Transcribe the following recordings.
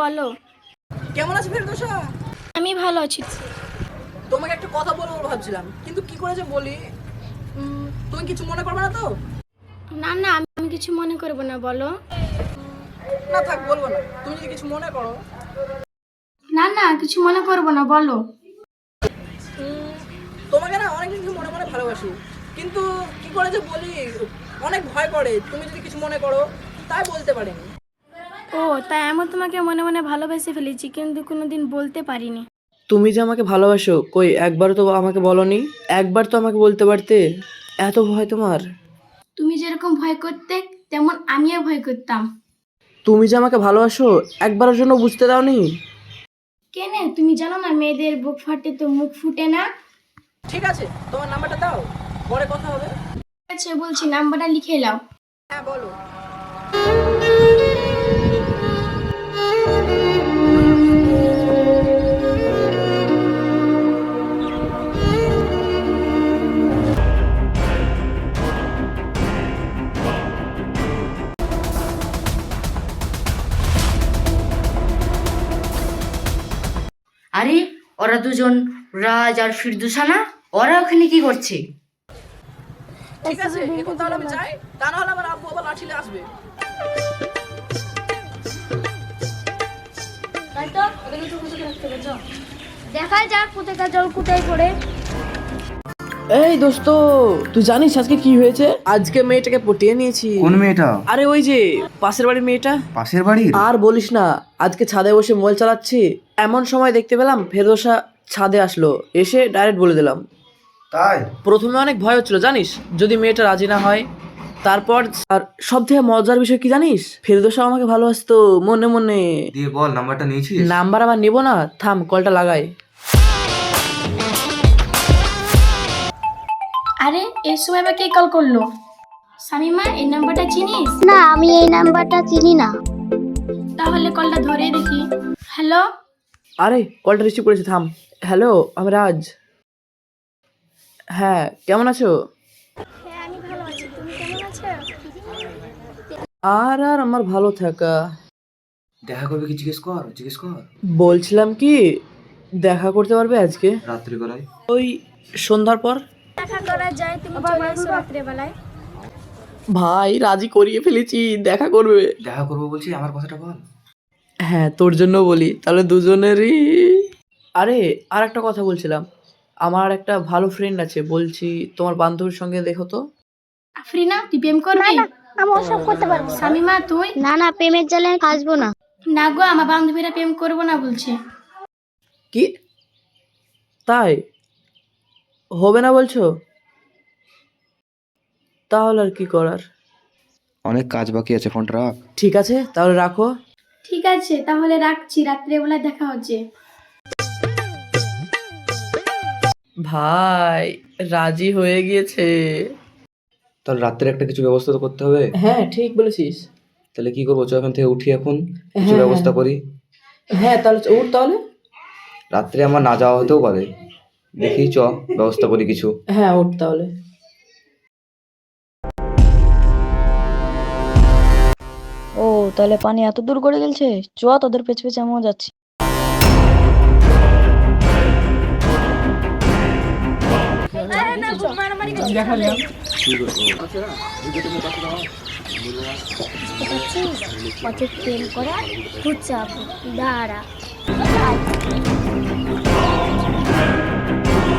বলো। কেমন আছে ফেরদোসা? আমি ভালো আছি। তোমাকে একটা কথা বলব ভাবছিলাম কিন্তু কি করে যে বলি? তুমি কিছু মনে করবে না তো? না না আমি কিছু মনে করব না বলো। না থাক বলব না। তুমি যদি কিছু মনে করো। না না কিছু মনে করব না বলো। তোমাকে না অনেক কিছু মনে মনে ভালোবাসি। কিন্তু কি করে যে বলি অনেক ভয় করে তুমি যদি কিছু মনে করো তাই বলতে পারিনি। ও তাই আমি তোমাকে মনে মনে ভালোবেসে ফেলেছি কিন্তু কোনোদিন বলতে পারিনি। তুমি যে আমাকে ভালোবাসো কই একবার তো আমাকে বলনি? একবার তো আমাকে বলতে পারতে? এত ভয় তোমার? তুমি যেরকম ভয় করতে তেমন আমিও ভয় করতাম। তুমি যে আমাকে ভালোবাসো একবারের জন্য বুঝতে দাওনি? কেনে তুমি জানো না মেয়েদের বুক ফাটে তো মুখ ফুটে না? ঠিক আছে তোমার নাম্বারটা দাও পরে কথা হবে। ঠিক আছে বলছি নাম্বারটা লিখে নাও। হ্যাঁ বলো। আরে ওরা দুজন রাজ আর ফিরদুসানা ওরা ওখানে কি করছে? ঠিক আছে এখন তাহলে আমি যাই। তা না হলে আমার আব্বু আবার লাঠিলে আসবে। দেখা যাক কোথায় জল কোথায় পড়ে। এই দোস্ত তুই জানিস আজকে কি হয়েছে? আজকে মেয়েটাকে পটিয়ে নিয়েছি। কোন মেয়েটা? আরে ওই যে পাশের বাড়ির মেয়েটা। পাশের বাড়ির? আর বলিস না আজকে ছাদে বসে মোবাইল চালাচ্ছি। এমন সময় দেখতে পেলাম ফেরদোসা ছাদে আসলো। এসে ডাইরেক্ট বলে দিলাম। তাই? প্রথমে অনেক ভয় হচ্ছিল জানিস? যদি মেয়েটা রাজি না হয় তারপর আর সব থেকে মজার বিষয় কি জানিস? ফেরদোসা আমাকে ভালোবাসতো মনে মনে। দিয়ে বল নাম্বারটা নিয়েছিস? নাম্বার আবার নেব না থাম কলটা লাগাই। আরে এই সময় আবার কে কল করল? শামিমা এই নাম্বারটা চিনিস? না আমি এই নাম্বারটা চিনি না। তাহলে কলটা ধরে দেখি। হ্যালো আরে কলটা রিসিভ করেছি থাম। হ্যালো আমি রাজ। হ্যাঁ কেমন আছো? হ্যাঁ আমি ভালো আছি তুমি কেমন আছো আর আর আমার ভালো থাকা। দেখা করবে কি জিজ্ঞেস কর জিজ্ঞেস কর। বলছিলাম কি দেখা করতে পারবে আজকে? রাত্রি বেলায় ওই সন্ধ্যার পর? দেখা করা যায় তুমি চলে এসো রাত্রেবেলায়। ভাই রাজি করিয়ে ফেলেছি দেখা করবে। দেখা করব বলছি আমার কথাটা বল। হ্যাঁ তোর জন্য বলি তাহলে দুজনেরই। আরে আর একটা কথা বলছিলাম। আমার একটা ভালো ফ্রেন্ড আছে বলছি তোমার বান্ধবীর সঙ্গে দেখো তো। আফরিনা তুই প্রেম করবি? আমি ওসব করতে পারব না। শামিমা তুই? না না প্রেমের জালে আমি ফাঁসবো না। না গো আমার বান্ধবীরা প্রেম করব না বলছে। কি? তাই? হবে না বলছো? তাহলে আর কি করার? অনেক কাজ বাকি আছে ফোনটা রাখ। ঠিক আছে তাহলে রাখো। ঠিক আছে তাহলে রাখছি রাত্রেবেলায় দেখা হচ্ছে। ভাই রাজি হয়ে গিয়েছে। তাহলে রাত্রে একটা কিছু ব্যবস্থা তো করতে হবে। হ্যাঁ ঠিক বলেছিস। তাহলে কি করব চ এখান থেকে উঠি এখন। কিছু হ্যাঁ, ব্যবস্থা করি। হ্যাঁ তাহলে উঠ তাহলে। রাত্রে আমার না যাওয়া হতেও পারে। দেখি চ ব্যবস্থা করি কিছু। হ্যাঁ উঠ তাহলে। ও তাহলে পানি এত দূর করে গেলছে? চ তোদের পেছ পেছে আমিও যাচ্ছি। পথে প্রেম করা দাঁড়া।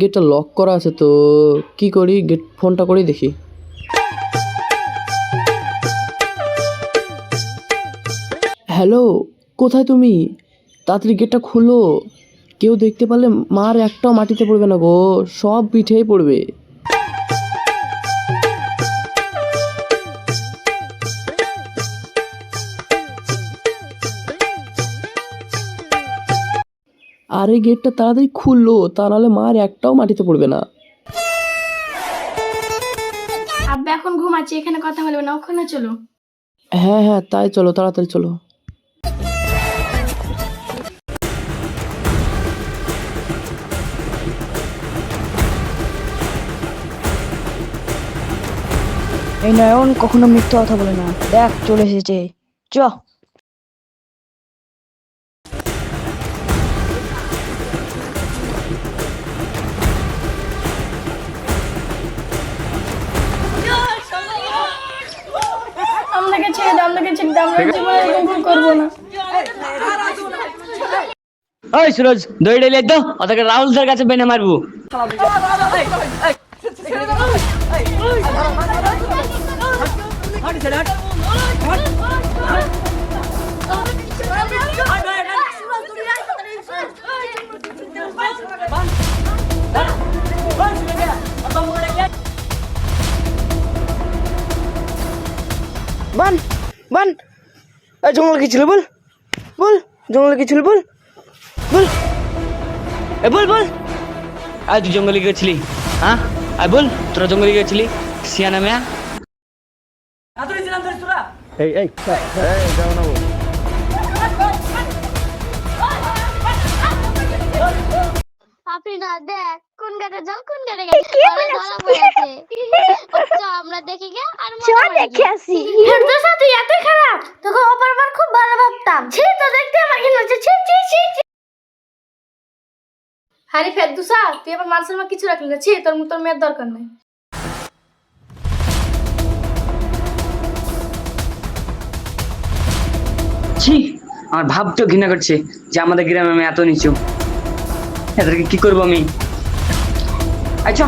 গেটটা লক করা আছে তো কি করি? গেট ফোনটা করি দেখি। হ্যালো কোথায় তুমি? তাড়াতাড়ি গেটটা খুলো। কেউ দেখতে পারলে মার একটাও মাটিতে পড়বে না গো, সব পিঠেই পড়বে। আরে গেটটা তাড়াতাড়ি খুললো তা নাহলে মার একটাও মাটিতে পড়বে না। আব্বা এখন ঘুমাচ্ছি এখানে কথা বলবে না ওখানে চলো। হ্যাঁ হ্যাঁ তাই চলো তাড়াতাড়ি চলো। এই নয়ন কখনো মিথ্যা কথা বলে না। দেখ চলে এসেছে। চ। দাও আমাকে ছেড়ে দাও আমরা জীবনে এরকম ভুল করব না ওই সুরজ দই ডেলে ওটাকে রাহুল স্যার কাছে বেনে মারবো বান বান এই জঙ্গলে কি ছিল বল? বল জঙ্গলে কি ছিল বল? বল। এ বল বল। আয় তুই জঙ্গলে গেছিলি হ্যাঁ? আয় বল তোরা জঙ্গলে গেছিলি সিয়ানা মেয়া। এই এই যাও না বল। আপনি না দেখ কোন গাড়ি যাও কোন গাড়ি গেছে ধরা পড়েছে চ আমরা দেখি গে আর চ দেখে আসি। ফেরদৌসা তুই এত খারাপ। তোকে অপরবার খুব ভালো ভাবতাম। ছি তো দেখতে আমার ঘিন হচ্ছে ছি ছি ছি ছি। হারি ফেরদুসা তুই আবার মানুষের মা কিছু রাখলি না? ছি তোর তোর মেয়ের দরকার নেই। ছি আমার ভাবতেও ঘৃণা করছে যে আমাদের গ্রামে আমি এত নিচু। এদেরকে কি করব আমি? আচ্ছা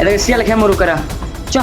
এদেরকে শিয়াল খেয়ে মরু করা চ।